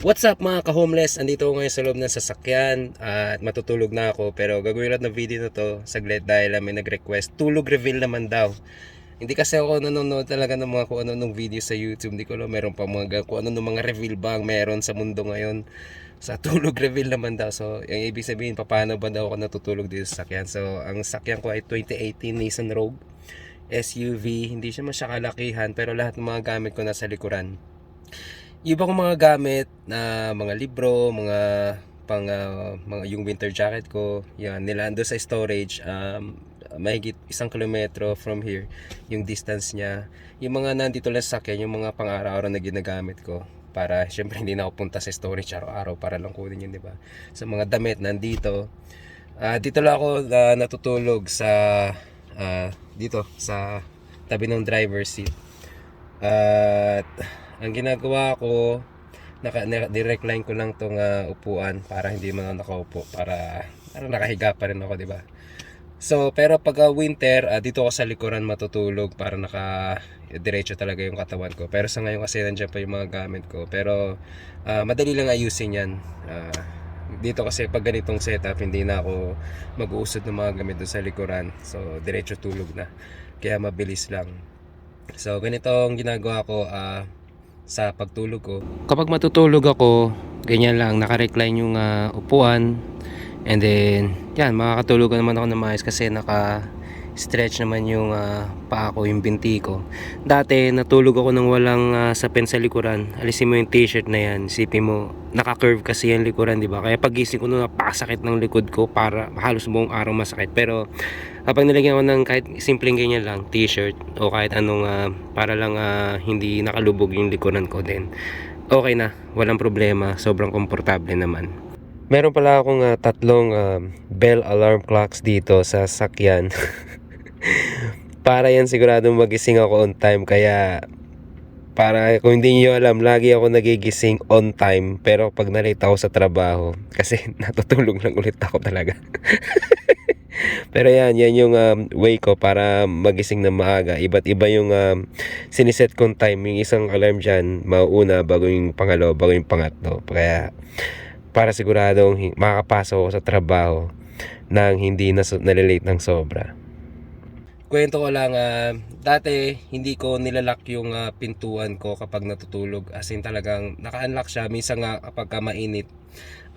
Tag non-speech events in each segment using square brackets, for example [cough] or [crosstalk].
What's up mga ka-homeless? Andito ako ngayon sa loob ng sasakyan at matutulog na ako pero gagawin lang ng video na to saglit dahil may nag-request. Tulog reveal naman daw. Hindi kasi ako nanonood talaga ng mga kung ano nung video sa YouTube. Hindi ko alam meron pa mga kung ano nung mga reveal ba ang meron sa mundo ngayon. Sa [laughs] tulog reveal naman daw. So, yung ibig sabihin, paano ba daw ako natutulog dito sa sakyan? So, ang sakyan ko ay 2018 Nissan Rogue SUV. Hindi siya masyakalakihan pero lahat ng mga gamit ko nasa likuran iba kong mga gamit na mga libro, mga pang ah, mga yung winter jacket ko, yan nilando sa storage um mahigit isang kilometro from here yung distance niya. Yung mga nandito lang sa sakyan yung mga pang araw-araw na ginagamit ko para syempre hindi na ako punta sa storage araw-araw para lang kunin yun di ba? Sa mga damit nandito. Ah, dito lang ako ah, natutulog sa ah, dito sa tabi ng driver seat. At ang ginagawa ko, naka, nire-recline ko lang tong ah, upuan para hindi man ako nakaupo para, para nakahiga pa rin ako, di ba? So, pero pag ah, winter, ah, dito ako sa likuran matutulog para naka diretso talaga yung katawan ko. Pero sa ngayon kasi nandiyan pa yung mga gamit ko. Pero ah, madali lang ayusin yan. Ah, dito kasi pag ganitong setup, hindi na ako mag-uusad ng mga gamit doon sa likuran. So, diretso tulog na. Kaya mabilis lang. So, ganito ang ginagawa ko ah, sa pagtulog ko. Kapag matutulog ako, ganyan lang, naka-recline yung ah, upuan. And then, yan, makakatulog naman ako na maayos kasi naka stretch naman yung ah, paa ko, yung binti ko. Dati, natulog ako nang walang ah, sapin sa likuran. Alisin mo yung t-shirt na yan. Isipin mo, naka-curve kasi yung likuran, di ba? Kaya pagising ko nun, napakasakit ng likod ko para halos buong araw masakit. Pero, kapag nilagyan ko ng kahit simpleng ganyan lang, t-shirt o kahit anong ah, para lang ah, hindi nakalubog yung likuran ko din. Okay na, walang problema, sobrang komportable naman. Meron pala akong ah, tatlong ah, bell alarm clocks dito sa sakyan. [laughs] para yan siguradong magising ako on time kaya para kung hindi niyo alam, lagi ako nagigising on time pero pag nalate ako sa trabaho [laughs] kasi natutulog lang ulit ako talaga. [laughs] pero yan, yan yung um, way ko para magising na maaga. Iba't iba yung um, siniset kong time. Yung isang alarm dyan, mauuna bago yung pangalo, bago yung pangatlo. Kaya para siguradong makakapasok ako sa trabaho nang hindi na nalilate ng sobra. Kwento ko lang, ah, dati hindi ko nilalak yung ah, pintuan ko kapag natutulog. As in talagang naka-unlock siya. Minsan nga kapag ka mainit,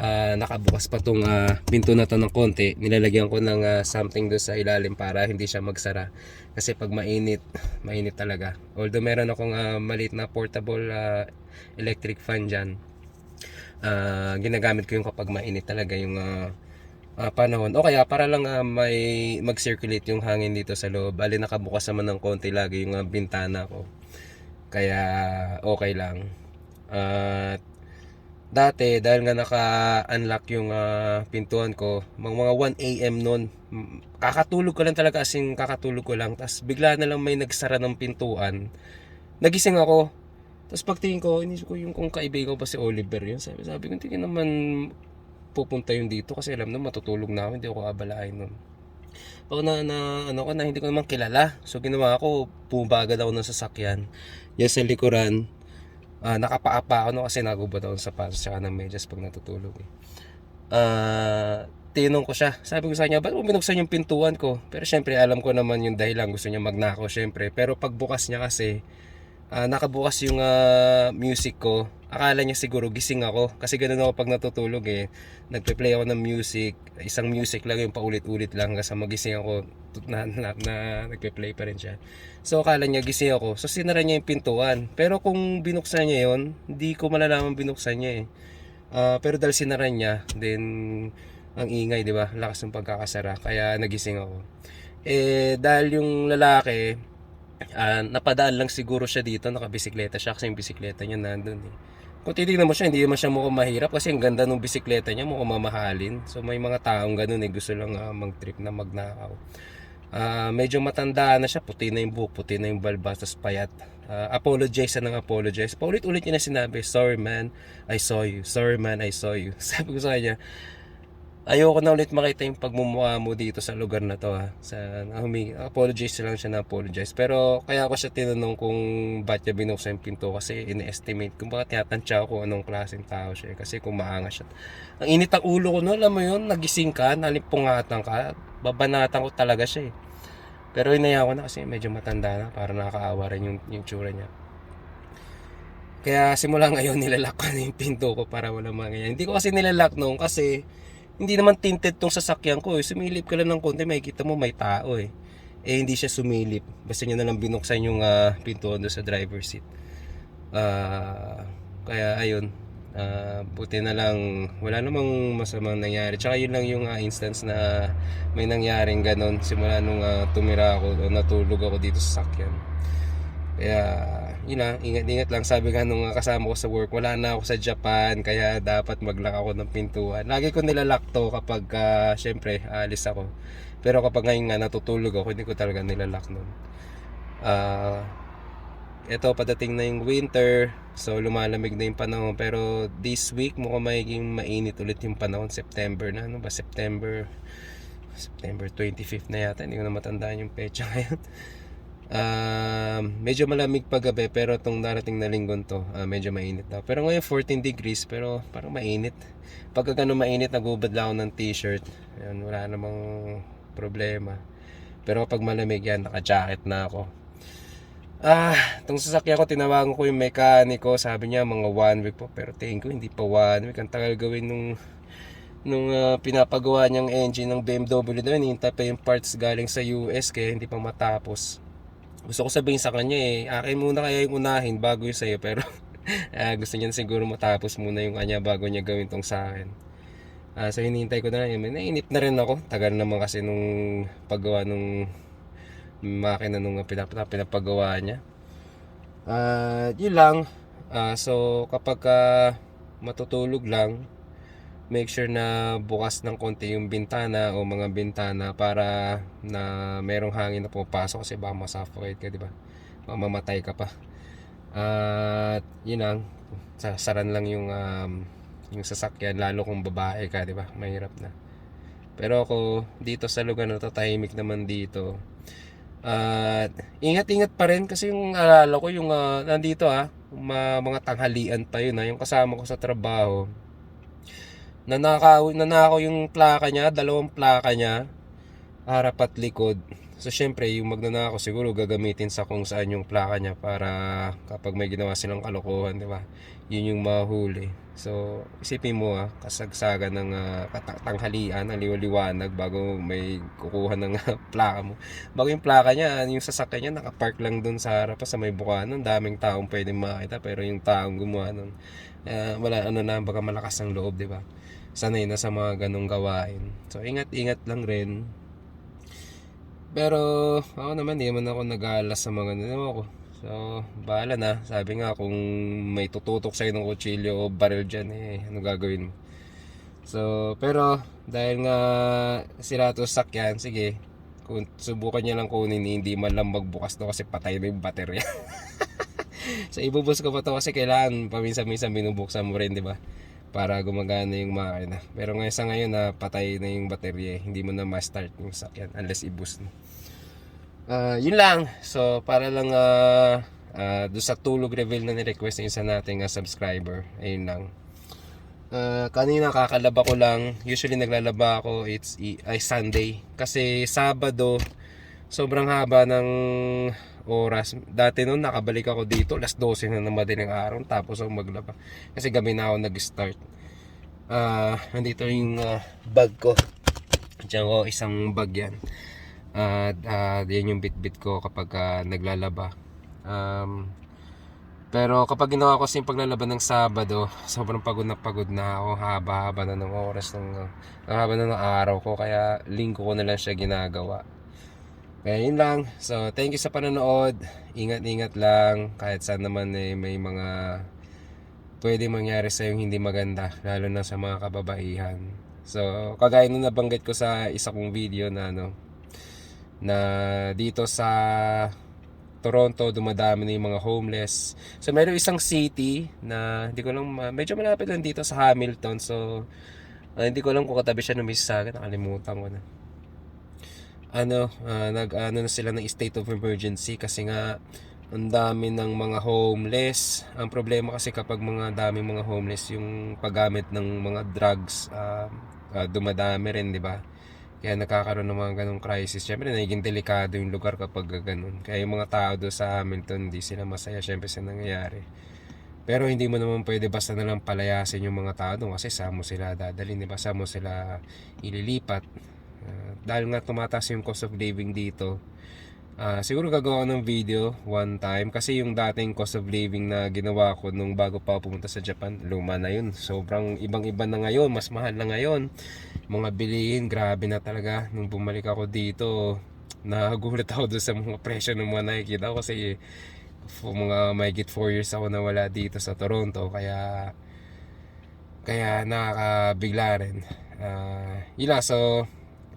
ah, nakabukas pa tong ah, pinto na to ng konti. Nilalagyan ko ng ah, something doon sa ilalim para hindi siya magsara. Kasi pag mainit, mainit talaga. Although meron akong ah, maliit na portable ah, electric fan dyan. Ah, ginagamit ko yung kapag mainit talaga yung ah, ah, panahon. O kaya para lang ah, may mag-circulate yung hangin dito sa loob. Bali nakabukas naman ng konti lagi yung ah, bintana ko. Kaya okay lang. At dati dahil nga naka-unlock yung ah, pintuan ko, mga, mga 1 AM noon, kakatulog ko lang talaga as in kakatulog ko lang. Tapos bigla na lang may nagsara ng pintuan. Nagising ako. Tapos pagtingin ko, inisip ko yung kung kaibigan ko pa si Oliver yun. Sabi, sabi ko, ka naman pupunta yun dito kasi alam na matutulog na ako, hindi ako abalahin nun. Ako na, na, ano ko na, hindi ko naman kilala. So ginawa ko, pumabagad ako ng sasakyan. Yan sa likuran, ah nakapaapa ako no, kasi nagubot ako ng sapatos tsaka ng medyas pag natutulog. Eh. Ah, tinong ko siya. Sabi ko sa kanya, ba't mo binuksan yung pintuan ko? Pero syempre, alam ko naman yung dahilan. Gusto niya magnakaw syempre. Pero pagbukas niya kasi, ah, nakabukas yung ah, music ko. Akala niya siguro gising ako. Kasi ganun ako pag natutulog eh. Nagpe-play ako ng music. Isang music lang yung paulit-ulit lang. Kasi magising ako na, na, na nagpe-play pa rin siya. So akala niya gising ako. So sinara niya yung pintuan. Pero kung binuksan niya yon hindi ko malalaman binuksan niya eh. Ah, pero dahil sinara niya, then ang ingay, di ba? Lakas ng pagkakasara. Kaya nagising ako. Eh, dahil yung lalaki, ah, napadaan lang siguro siya dito, nakabisikleta siya kasi yung bisikleta niya nandun eh. Kung titignan mo siya, hindi naman siya mukhang mahirap kasi ang ganda ng bisikleta niya, mukhang mamahalin. So may mga taong ganun eh, gusto lang ah, mag-trip na magnakaw. Ah, medyo matanda na siya, puti na yung buhok, puti na yung balbas, payat. Ah, apologize na ng apologize. Paulit-ulit niya na sinabi, sorry man, I saw you. Sorry man, I saw you. [laughs] Sabi ko sa kanya, ayoko na ulit makita yung pagmumukha mo dito sa lugar na to ha. Sa, humi, apologize lang siya na apologize. Pero kaya ako siya tinanong kung ba't niya binuksan yung pinto kasi in-estimate kung bakit tinatansya ko anong klaseng tao siya. Kasi kung maangas siya. Ang init ang ulo ko no, alam mo yun, nagising ka, nalimpungatan ka, babanatan ko talaga siya eh. Pero inaya ko na kasi medyo matanda na, para nakakaawa rin yung, yung tsura niya. Kaya simula ngayon [laughs] nilalak ko na yung pinto ko para wala mangyayari. Hindi ko kasi nilalak noon kasi hindi naman tinted tong sasakyan ko eh. Sumilip ka lang ng konti, makikita mo may tao eh. Eh hindi siya sumilip. Basta niya na lang binuksan yung ah, pintuan doon sa driver seat. Ah, kaya ayun. Ah, buti na lang wala namang masamang nangyari. Tsaka yun lang yung ah, instance na may nangyaring ganon simula nung ah, tumira ako o natulog ako dito sa sakyan. Kaya, yun lang, ingat-ingat lang. Sabi nga nung uh, kasama ko sa work, wala na ako sa Japan, kaya dapat mag-lock ako ng pintuan. Lagi ko nilalak to kapag, uh, syempre, alis ako. Pero kapag ngayon nga natutulog ako, hindi ko talaga nilalak nun. Ah, ito, padating na yung winter, so lumalamig na yung panahon. Pero this week, mukhang magiging mainit ulit yung panahon. September na, ano ba? September, September 25th na yata. Hindi ko na matandaan yung pecha [laughs] ngayon. Um, medyo malamig pa gabi pero tong darating na linggo to, ah, medyo mainit daw. Pero ngayon 14 degrees pero parang mainit. Pagka ganun mainit, nagubad lang ako ng t-shirt. Ayan, wala namang problema. Pero kapag malamig yan, naka-jacket na ako. Ah, itong sasakyan ko, tinawagan ko yung mekaniko. Sabi niya, mga one week po. Pero tingin ko, hindi pa one week. Ang tagal gawin nung nung ah, pinapagawa niyang engine ng BMW daw, hinihintay pa yung parts galing sa US kaya hindi pa matapos gusto ko sabihin sa kanya eh, akin muna kaya yung unahin bago yung sa'yo. Pero [laughs] ah, gusto niya siguro matapos muna yung kanya bago niya gawin tong sa akin. Ah, so hinihintay ko na yun. Nainip na rin ako. Tagal naman kasi nung paggawa nung makina nung pinap pinapagawa niya. Ah, yun lang. Ah, so kapag ah, matutulog lang, make sure na bukas ng konti yung bintana o mga bintana para na merong hangin na pupasok kasi baka masuffocate ka, di ba? Mamamatay ka pa. At yun lang, sasaran lang yung um, yung sasakyan lalo kung babae ka, di ba? Mahirap na. Pero ako dito sa lugar na to, tahimik naman dito. At ingat-ingat pa rin kasi yung alala ko yung ah, nandito ah, mga tanghalian pa yun ah, yung kasama ko sa trabaho nanakaw, nanakaw yung plaka niya, dalawang plaka niya, harap at likod. So, syempre, yung magnanakaw siguro gagamitin sa kung saan yung plaka niya para kapag may ginawa silang kalokohan, di ba? Yun yung mahuli. So, isipin mo ah, kasagsagan ng uh, tanghalian, ang liwaliwanag bago may kukuha ng ah, [laughs] plaka mo. Bago yung plaka niya, yung sasakyan niya nakapark lang dun sa harap sa may bukanan. Daming taong pwedeng makita pero yung taong gumawa nun, uh, wala ano na, baka malakas ang loob, di ba? sanay na sa mga ganong gawain. So, ingat-ingat lang rin. Pero, ako naman, hindi naman ako nag-aalas sa mga ano ko. So, bahala na. Sabi nga, kung may tututok sa'yo ng kutsilyo o baril dyan, eh, ano gagawin mo? So, pero, dahil nga sira to sakyan, sige, kung subukan niya lang kunin, hindi man lang magbukas to kasi patay na yung baterya. [laughs] so, ibubus ko pa to kasi kailangan paminsan-minsan binubuksan mo rin, di ba? Para gumagana yung makina. Pero ngayon sa ngayon na patay na yung baterya, hindi mo na ma-start yung sakyan unless i-boost mo. Uh, yun lang. So para lang uh, uh, do sa tulog reveal na ni-request ng isa nating uh, subscriber. Ayun lang. Uh, kanina kakalaba ko lang. Usually naglalaba ako it's ay Sunday kasi Sabado sobrang haba ng oras. Dati noon nakabalik ako dito, last 12 na ng madaling araw tapos ako maglaba. Kasi gabi na ako nag-start. Ah, uh, nandito yung uh, bag ko. Diyan ko isang bag yan. At uh, yan yung bit-bit ko kapag uh, naglalaba. Um, pero kapag ginawa ko yung paglalaba ng Sabado, sobrang pagod na pagod na ako. Haba-haba na ng oras, ng, uh, haba na ng araw ko. Kaya linggo ko na lang siya ginagawa. Kaya yun lang. So, thank you sa panonood. Ingat-ingat lang. Kahit saan naman eh, may mga pwede mangyari sa yung hindi maganda. Lalo na sa mga kababaihan. So, kagaya nung nabanggit ko sa isa kong video na ano, na dito sa Toronto, dumadami na yung mga homeless. So, meron isang city na, hindi ko lang, medyo malapit lang dito sa Hamilton. So, Ah, hindi ko alam kung katabi siya ng miss sa akin, nakalimutan ko na. Ano, ah, nag ano na sila ng state of emergency kasi nga ang dami ng mga homeless. Ang problema kasi kapag mga daming mga homeless, yung paggamit ng mga drugs ah, ah, dumadami rin, di ba? Kaya nakakaroon ng mga ganong crisis. Siyempre, nagiging delikado yung lugar kapag ganun. Kaya yung mga tao doon sa Hamilton, hindi sila masaya siyempre sa nangyayari. Pero hindi mo naman pwede basta na lang palayasin yung mga tao doon kasi saan mo sila dadalhin, di ba? Saan mo sila ililipat. Ah, dahil nga tumataas yung cost of living dito, Ah, siguro gagawa ko ng video one time kasi yung dating cost of living na ginawa ko nung bago pa pumunta sa Japan, luma na yun. Sobrang ibang-iba na ngayon, mas mahal na ngayon. Mga bilihin, grabe na talaga. Nung bumalik ako dito, nagulat ako doon sa mga presyo ng mga nakikita ko kasi mga mahigit 4 years ako nawala dito sa Toronto kaya kaya nakakabigla rin. Ah, yun lang, so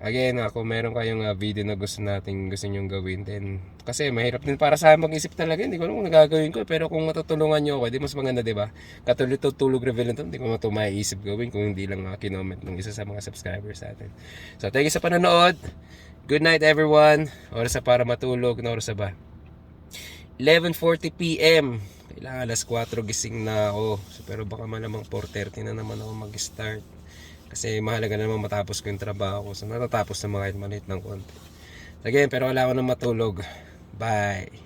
Again, ako meron kayong uh, video na gusto nating gusto nyong gawin din. Kasi mahirap din para sa mag-isip talaga. Hindi ko alam kung nagagawin ko. Pero kung matutulungan nyo ako, di mas maganda, di ba? Katulad to tulog reveal nito, hindi ko ito maiisip gawin kung hindi lang uh, kinoment ng isa sa mga subscribers natin. So, thank you sa panonood. Good night everyone. Oras na para matulog. Na oras na ba? 11.40pm. Kailangan alas 4 gising na ako. Pero baka malamang 4.30 na naman ako mag-start. Kasi mahalaga na naman matapos ko yung trabaho ko. So natatapos na mga kahit maliit ng konti. Again, pero wala ako na matulog. Bye.